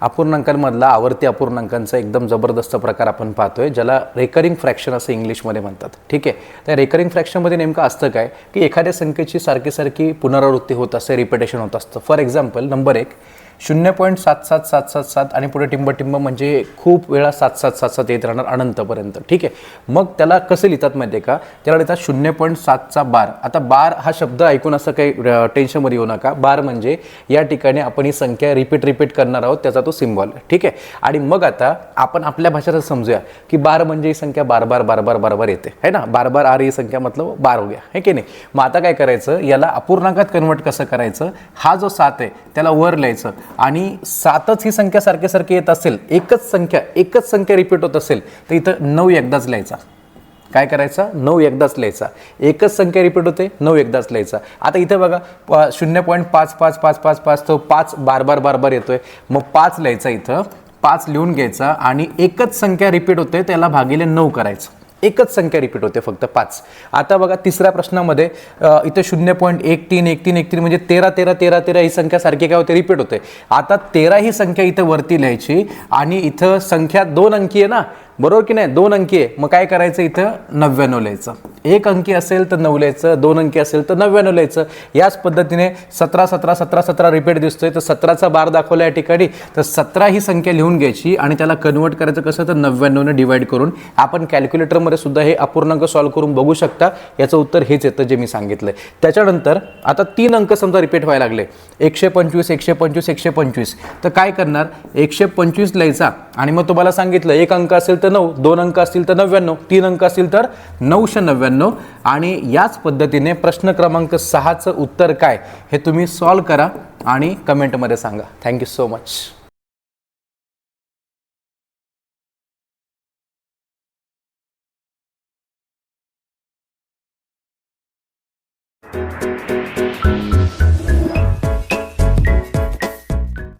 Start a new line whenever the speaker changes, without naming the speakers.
अपूर्णांकांमधला आवर्ती अपूर्णांकांचा एकदम जबरदस्त प्रकार आपण पाहतोय ज्याला रेकरिंग फ्रॅक्शन असं इंग्लिशमध्ये म्हणतात. ठीक आहे? त्या रेकरिंग फ्रॅक्शनमध्ये नेमकं असतं काय? की एखाद्या संख्येची सारखी सारखी पुनरावृत्ती होत असते रिपिटेशन होत असतं. फॉर एक्झाम्पल नंबर एक. शून्य पॉईंट सात सात सात सात सात आणि पुढे टिंब म्हणजे खूप वेळा सात सात सात सात येत राहणार अनंतपर्यंत. ठीक आहे? मग त्याला कसं लिहितात माहिती आहे का? त्याला लिहितात शून्य पॉईंट सातचा बार. आता बार हा शब्द ऐकून असं काही टेन्शनमध्ये येऊ नका. बार म्हणजे या ठिकाणी आपण ही संख्या रिपीट रिपीट करणार आहोत. त्याचा तो सिम्बॉल ठीक आहे? आणि मग आता आपण आपल्या भाषेत समजूया की बार म्हणजे ही संख्या बार बार बार बार बार बार येते. है ना? बार बार आर ही संख्या मतलब बार हो गया. है की नाही? मग आता काय करायचं? याला अपूर्णांकात कन्वर्ट कसं करायचं? हा जो सात आहे त्याला वर लिहायचं. आणि सातच ही संख्या सारखी सारखी येत असेल एकच संख्या एकच संख्या रिपीट होत असेल तर इथं नऊ एकदाच लिहायचा. काय करायचा? नऊ एकदाच लिहायचा. एकच संख्या रिपीट होते नऊ एकदाच लिहायचा. आता इथे बघा शून्य पॉईंट पाच पाच पाच पाच पाच तो पाच बार बार बार बार येतोय. मग पाच लिहायचा इथं पाच लिहून घ्यायचा आणि एकच संख्या रिपीट होते त्याला भागिले नऊ करायचं. एकच संख्या रिपीट होते फक्त पाच. आता बघा तिसऱ्या प्रश्नामध्ये इथं इथे शून्य पॉईंट एक तीन एक तीन एक तीन म्हणजे तेरा तेरा तेरा तेरा ही संख्या सारखी काय होते? रिपीट होते. आता तेरा ही संख्या इथं वरती लिहायची आणि इथं संख्या दोन अंकी आहे ना बरोबर की नाही? दोन अंकी आहे. मग काय करायचं इथं? नव्याण्णव लिहायचं. एक अंकी असेल तर नऊ लिहायचं दोन अंकी असेल तर नव्याण्णव लिहायचं. याच पद्धतीने सतरा सतरा सतरा सतरा रिपीट दिसतोय. तर सतराचा बार दाखवला या ठिकाणी. तर सतरा ही संख्या लिहून घ्यायची आणि त्याला कन्वर्ट करायचं कसं? तर नव्याण्णवने डिवाईड करून. आपण कॅल्क्युलेटरमध्ये सुद्धा हे अपूर्णांक सॉल्व्ह करून बघू शकता. याचं उत्तर हेच येतं जे मी सांगितलं त्याच्यानंतर आता तीन अंक समजा रिपीट व्हायला लागले. एकशे पंचवीस एकशे पंचवीस एकशे पंचवीस. तर काय करणार? एकशे पंचवीस लिहायचा. आणि मग तुम्हाला सांगितलं एक अंक असेल तर नऊ दोन अंक असतील तर नव्याण्णव तीन अंक असतील तर नऊशे नव्याण्णव. आणि याच पद्धतीने प्रश्न क्रमांक सहाचं उत्तर काय हे तुम्ही सॉल्व करा आणि कमेंटमध्ये सांगा. Thank you so much